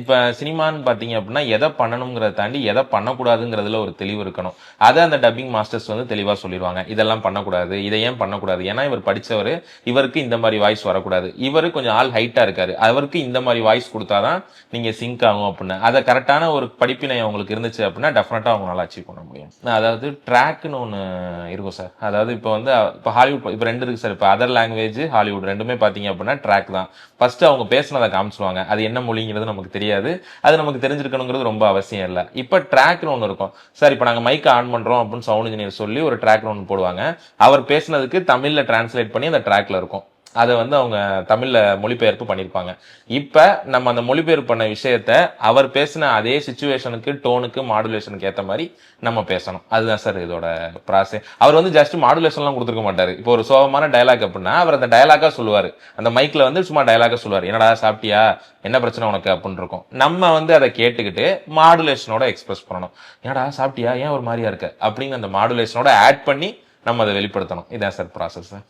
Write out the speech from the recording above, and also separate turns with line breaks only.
இப்போ சினிமான்னு பார்த்தீங்க அப்படின்னா எதை பண்ணணுங்கிறத தாண்டி எதை பண்ணக்கூடாதுங்கிறதுல ஒரு தெளிவு இருக்கணும். அதை அந்த டப்பிங் மாஸ்டர்ஸ் வந்து தெளிவாக சொல்லிடுவாங்க. இதெல்லாம் பண்ணக்கூடாது இதை ஏன் பண்ணக்கூடாது? ஏன்னா இவர் படித்தவர் இவருக்கு இந்த மாதிரி வாய்ஸ் வரக்கூடாது. இவரு கொஞ்சம் ஆள் ஹைட்டாக இருக்காரு. அவருக்கு இந்த மாதிரி வாய்ஸ் கொடுத்தாதான் நீங்கள் சிங்க் ஆகும் அப்படின்னு. அதை கரெக்டான ஒரு படிப்பினை அவங்களுக்கு இருந்துச்சு அப்படின்னா டெஃபினட்டாக அவங்களால அச்சீவ் பண்ண முடியும். அதாவது ட்ராக்னு ஒன்று இருக்கும் சார் அதாவது இப்போ வந்து இப்போ ஹாலிவுட் இப்போ ரெண்டு இருக்கு சார் இப்போ அதர் லாங்குவேஜ் ஹாலிவுட் ரெண்டுமே பார்த்தீங்க அப்படின்னா ட்ராக் தான். ஃபர்ஸ்ட் அவங்க பேசுனதை காமிச்சுவாங்க அது என்ன மொழிங்கிறது நமக்கு தெரியும் தெரியாது. அது நமக்கு தெரிஞ்சிருக்கணுங்கிறது ரொம்ப அவசியம் இல்லை. இப்போ ட்ராக்னு ஒன்று இருக்கும். சார் இப்போ நாங்கள் மைக்கை ஆன் பண்ணுறோம் அப்படின்னு சவுண்ட் இன்ஜினியர் சொல்லி ஒரு ட்ராக்னு ஒன்று போடுவாங்க. அவர் பேசுனதுக்கு தமிழில் டிரான்ஸ்லேட் பண்ணி அந்த ட்ராக்ல இருக்கும். அதை வந்து அவங்க தமிழில் மொழிபெயர்ப்பு பண்ணியிருப்பாங்க இப்போ நம்ம அந்த மொழிபெயர்ப்பு பண்ண விஷயத்த அவர் பேசின அதே சுச்சுவேஷனுக்கு டோனுக்கு மாடுலேஷனுக்கு ஏற்ற மாதிரி நம்ம பேசணும். அதுதான் சார் இதோட ப்ராசஸ் அவர் வந்து ஜஸ்ட் மாடுலேஷன்லாம் கொடுத்துருக்க மாட்டார். இப்போ ஒரு சோகமான டயலாக் அப்படின்னா அவர் அந்த டைலாக்காக சொல்லுவார். அந்த மைக்கில் வந்து சும்மா டைலாக்காக சொல்லுவார். என்னடா சாப்பிட்டியா? என்ன பிரச்சனை உனக்கு? அப்படின்னு இருக்கும். நம்ம வந்து அதை கேட்டுக்கிட்டு மாடுலேஷனோட எக்ஸ்பிரஸ் பண்ணணும். என்னடா சாப்பிட்டியா? ஏன் ஒரு மாதிரியா இருக்க? அப்படின்னு அந்த மாடுலேஷனோட ஆட் பண்ணி நம்ம அதை வெளிப்படுத்தணும். இதான் சார் ப்ராசஸ்